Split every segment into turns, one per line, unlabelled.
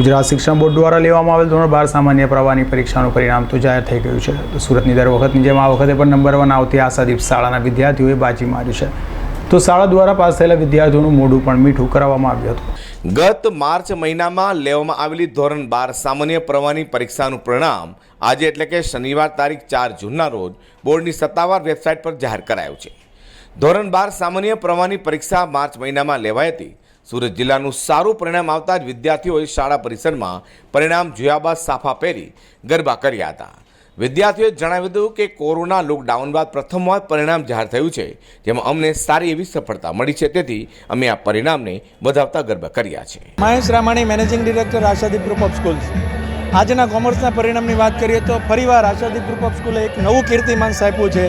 ગુજરાત શિક્ષણ બોર્ડ દ્વારા લેવામાં આવેલ ધોરણ બાર સામાન્ય પ્રવાહની પરીક્ષાનું પરિણામ તો જાહેર થઈ ગયું છે. તો સુરતની દર વખતની જેમ આ વખતે પણ નંબર વન આવતી આશાદીપ શાળાના વિદ્યાર્થીઓએ બાજી માર્યું છે. તો શાળા દ્વારા પાસ થયેલા વિદ્યાર્થીઓનું મોઢું પણ મીઠું કરવામાં આવ્યું હતું.
ગત માર્ચ મહિનામાં લેવામાં આવેલી ધોરણ બાર સામાન્ય પ્રવાહની પરીક્ષાનું પરિણામ આજે એટલે કે શનિવાર તારીખ ચાર જૂનના રોજ બોર્ડની સત્તાવાર વેબસાઇટ પર જાહેર કરાયું છે. ધોરણ બાર સામાન્ય પ્રવાહની પરીક્ષા માર્ચ મહિનામાં લેવાઈ હતી. સુરત જિલ્લાનું સારું પરિણામ આવતા જ વિદ્યાર્થીઓએ શાળા પરિસરમાં પરિણામ જોયા બાદ સાફા પહેરી ગરબા કર્યા હતા. વિદ્યાર્થીઓએ જણાવ્યું હતું કે કોરોના લોકડાઉન બાદ પ્રથમવાર પરિણામ જાહેર થયું છે, જેમાં અમને સારી એવી સફળતા મળી છે. તેથી અમે આ પરિણામને વધાવતા ગરબા કર્યા છે.
Mahesh Ramani, managing director Ashadeep group of schools આજના કોમર્સના પરિણામની વાત કરીએ તો ફરીવાર આશાદીપ ગ્રુપ ઓફ સ્કૂલે એક નવું કીર્તિમાન આપ્યું છે.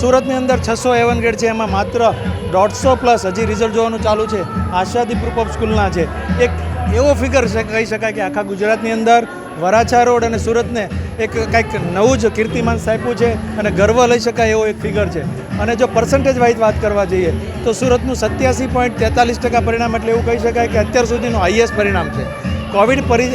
સુરતની અંદર છસો એવન ગ્રેડ છે, એમાં માત્ર દોઢસો પ્લસ હજી રિઝલ્ટ જોવાનું ચાલુ છે. આશાદી ગ્રુપ ઓફ સ્કૂલના છે. એક એવો ફિગર કહી શકાય કે આખા ગુજરાતની અંદર વરાછા રોડ અને સુરતને એક કંઈક નવું જ કીર્તિમાન આપ્યું છે અને ગર્વ લઈ શકાય એવો એક ફિગર છે. અને જો પર્સન્ટેજ વાઇઝ વાત કરવા જઈએ, તો સુરતનું સત્યાસી પોઈન્ટ તેતાલીસ ટકા પરિણામ એટલે એવું કહી શકાય કે અત્યાર સુધીનું હાઈએસ્ટ પરિણામ છે. કોવિડ પરિ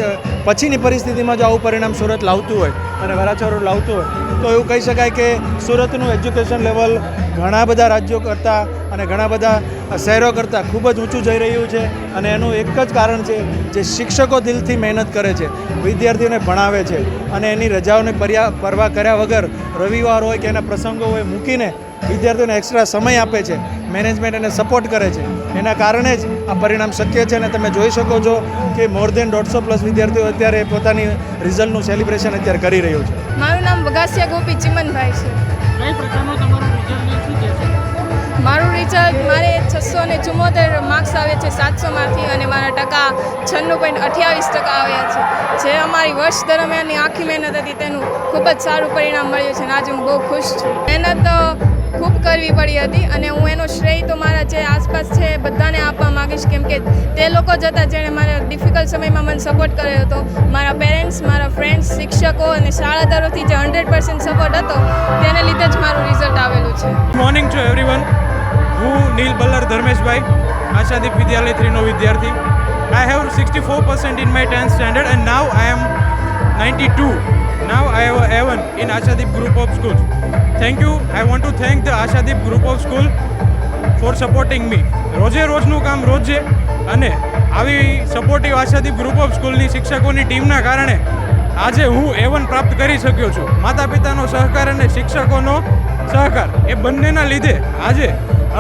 પછીની પરિસ્થિતિમાં જો આવું પરિણામ સુરત લાવતું હોય અને વરાછા લાવતું હોય, તો એવું કહી શકાય કે સુરતનું એજ્યુકેશન લેવલ ઘણા બધા રાજ્યો કરતાં અને ઘણા બધા શહેરો કરતાં ખૂબ જ ઊંચું જઈ રહ્યું છે અને એનું એક જ કારણ છે જે શિક્ષકો દિલથી મહેનત કરે છે, વિદ્યાર્થીઓને ભણાવે છે અને એની રજાઓને પર્યા, પરવા કર્યા વગર રવિવાર હોય કે એના પ્રસંગો હોય મૂકીને વિદ્યાર્થીઓને એક્સ્ટ્રા સમય આપે છે મેનેજમેન્ટ એને સપોર્ટ કરે છે. એના કારણે જ આ પરિણામ શક્ય છે અને તમે જોઈ શકો છો કે મોર દેન દોઢસો પ્લસ વિદ્યાર્થીઓ અત્યારે પોતાની રિઝલ્ટનું સેલિબ્રેશન અત્યારે કરી રહ્યું છે.
મારું નામ બગાસિયા ગોપી ચિમનભાઈ છે.
કઈ પ્રકારનું તમારું
મારું રિઝલ્ટ મારે છસો ને ચુમ્મોતેર માર્ક્સ આવે છે સાતસોમાંથી અને મારા ટકા છન્નું પોઈન્ટ અઠ્યાવીસ ટકા આવ્યા છે. જે અમારી વર્ષ દરમિયાનની આખી મહેનત હતી તેનું ખૂબ જ સારું પરિણામ મળ્યું છે અને આજે હું બહુ ખુશ છું. મહેનત તો ખૂબ કરવી પડી હતી અને હું એનો શ્રેય તો મારા જે આસપાસ છે બધાને આપવા માગીશ કેમ કે તે લોકો જ હતા જેણે મારા ડિફિકલ્ટ સમયમાં મને સપોર્ટ કર્યો હતો. મારા પેરેન્ટ્સ મારા ફ્રેન્ડ્સ શિક્ષકો અને શાળા જે હંડ્રેડ પર્સન્ટ સપોર્ટ હતો, તેને લીધે જ મારું રિઝલ્ટ આવેલું છે.
મોર્નિંગ ટુ એવરીવન હું નીલ બલ્લર ધર્મેશભાઈ, આશાદીપ વિદ્યાલય થ્રીનો વિદ્યાર્થી. I have sixty four percent in my tenth standard and now I am ninety two now I have A one in Ashadeep group of school thank you I want to thank the Ashadeep group of school for supporting me રોજે રોજનું કામ રોજે અને આવી supportive Ashadeep group of સ્કૂલની શિક્ષકોની ટીમના કારણે આજે હું એવન પ્રાપ્ત કરી શક્યો છું. માતા પિતાનો સહકાર અને શિક્ષકોનો સહકાર એ બંનેના લીધે આજે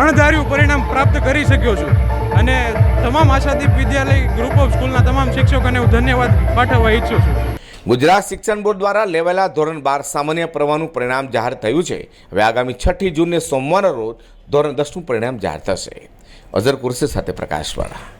અણધાર્યું પરિણામ પ્રાપ્ત કરી શક્યો છું. અને તમામ આશાદીપ વિદ્યાલય ગ્રુપ ઓફ સ્કૂલના તમામ શિક્ષકોને હું ધન્યવાદ પાઠવવા ઈચ્છું છું.
ગુજરાત શિક્ષણ બોર્ડ દ્વારા લેવાયેલા ધોરણ બાર સામાન્ય પ્રવાહનું પરિણામ જાહેર થયું છે. હવે આગામી છઠ્ઠી જૂનને સોમવારના રોજ ધોરણ દસનું પરિણામ જાહેર થશે. અઝર કુરશી સાથે પ્રકાશવાળા.